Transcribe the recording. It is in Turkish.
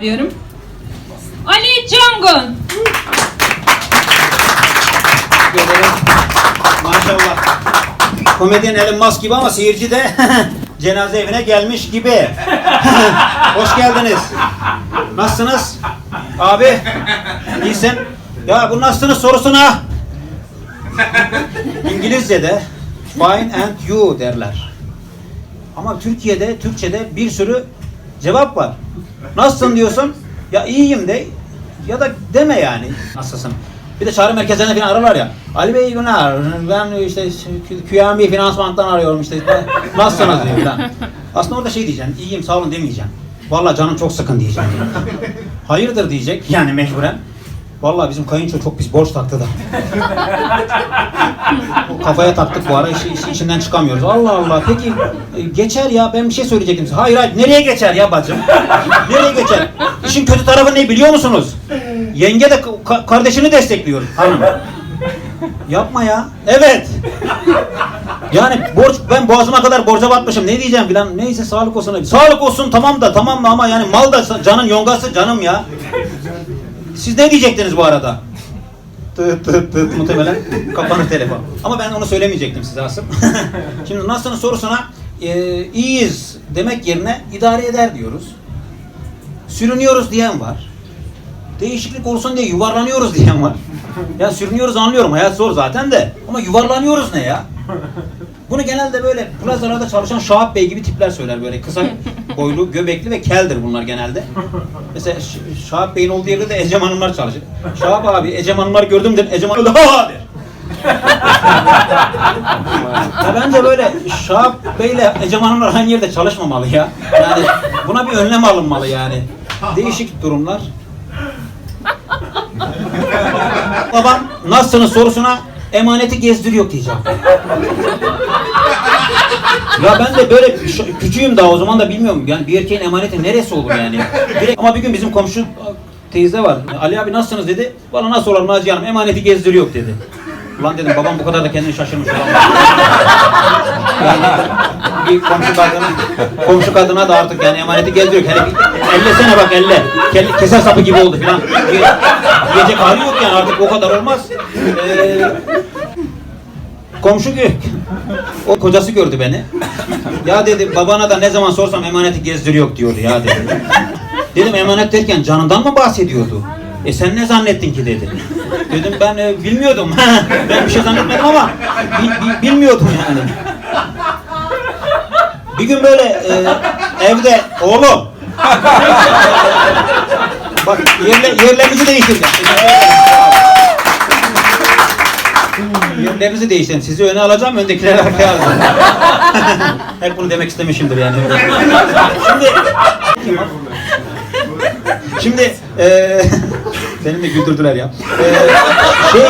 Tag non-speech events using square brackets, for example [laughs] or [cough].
diyorum. Ali Cangun. Maşallah. Komedyen Elon Musk gibi ama seyirci de [laughs] cenaze evine gelmiş gibi. [laughs] Hoş geldiniz. Nasılsınız? Abi, iyisin. Ya bu nasılsınız sorusuna İngilizce'de fine and you derler. Ama Türkiye'de, Türkçe'de bir sürü cevap var. Nasılsın diyorsun? Ya iyiyim de ya da deme yani. Nasılsın? Bir de çağrı merkezlerine falan ararlar ya. Ali Bey günler. Ben işte QMB finansmandan arıyorum işte. Nasılsınız diyor. Aslında orada şey diyeceksin. İyiyim sağ olun demeyeceksin. Vallahi canım çok sıkın diyeceksin. Hayırdır diyecek yani mecburen. Vallahi bizim kayınço çok biz borç taktı da. [laughs] Kafaya taktık bu ara işi, işi- içinden çıkamıyoruz. Allah Allah peki e, geçer ya ben bir şey söyleyecektim size. Hayır hayır nereye geçer ya bacım? Nereye geçer? İşin kötü tarafı ne biliyor musunuz? Yenge de ka- kardeşini destekliyor hanım. Yapma ya. Evet. Yani borç ben boğazıma kadar borca batmışım. Ne diyeceğim filan. Neyse sağlık olsun. Sağlık olsun tamam da tamam da ama yani mal da canın yongası canım ya. Siz ne diyecektiniz bu arada? [laughs] Tıt tıt tıt muhtemelen kapanır telefon. Ama ben onu söylemeyecektim size asıl. [laughs] Şimdi nasılsınız sorusuna e, iyiyiz demek yerine idare eder diyoruz. Sürünüyoruz diyen var. Değişiklik olsun diye yuvarlanıyoruz diyen var. Ya sürünüyoruz anlıyorum hayat zor zaten de. Ama yuvarlanıyoruz ne ya? Bunu genelde böyle plazalarda çalışan Şahap Bey gibi tipler söyler böyle kısa boylu, göbekli ve keldir bunlar genelde. [laughs] Mesela Ş- Şahap Bey'in olduğu yerde de Ecem Hanımlar çalışır. Şahap abi Ecem Hanımlar gördüm der, Ecem Hanımlar ha der. [laughs] ya bence böyle Şahap Bey'le Ecem Hanımlar aynı yerde çalışmamalı ya. Yani buna bir önlem alınmalı yani. Değişik durumlar. [laughs] Babam nasılsınız sorusuna emaneti gezdiriyor diyeceğim. Ya ben de böyle küçüğüm daha o zaman da bilmiyorum. Yani bir erkeğin emaneti neresi olur yani? Direkt, ama bir gün bizim komşu teyze var. Ali abi nasılsınız dedi. Bana nasıl olur Naciye Hanım emaneti gezdiriyor dedi. Ulan dedim babam bu kadar da kendini şaşırmış olamaz. Yani bir komşu kadına, komşu kadına da artık yani emaneti gezdiriyor. Hele bir ellesene bak elle. Kelle, keser sapı gibi oldu filan. Ge- Yiyecek hali yok yani artık o kadar olmaz. Ee, komşu ki o kocası gördü beni. Ya dedi babana da ne zaman sorsam emaneti gezdiriyor diyordu ya dedi. Dedim emanet derken canından mı bahsediyordu? E sen ne zannettin ki dedi. Dedim ben e, bilmiyordum. [laughs] ben bir şey zannetmedim ama bil- bil- bilmiyordum yani. Bir gün böyle e, evde oğlum bak yerle, yerlerimizi değiştirdim. Yerlerinizi değiştirin. Sizi öne alacağım, öndekileri arkaya alacağım. [laughs] Hep bunu demek istemişimdir yani. Şimdi Şimdi eee [laughs] benim de güldürdüler ya. Eee şey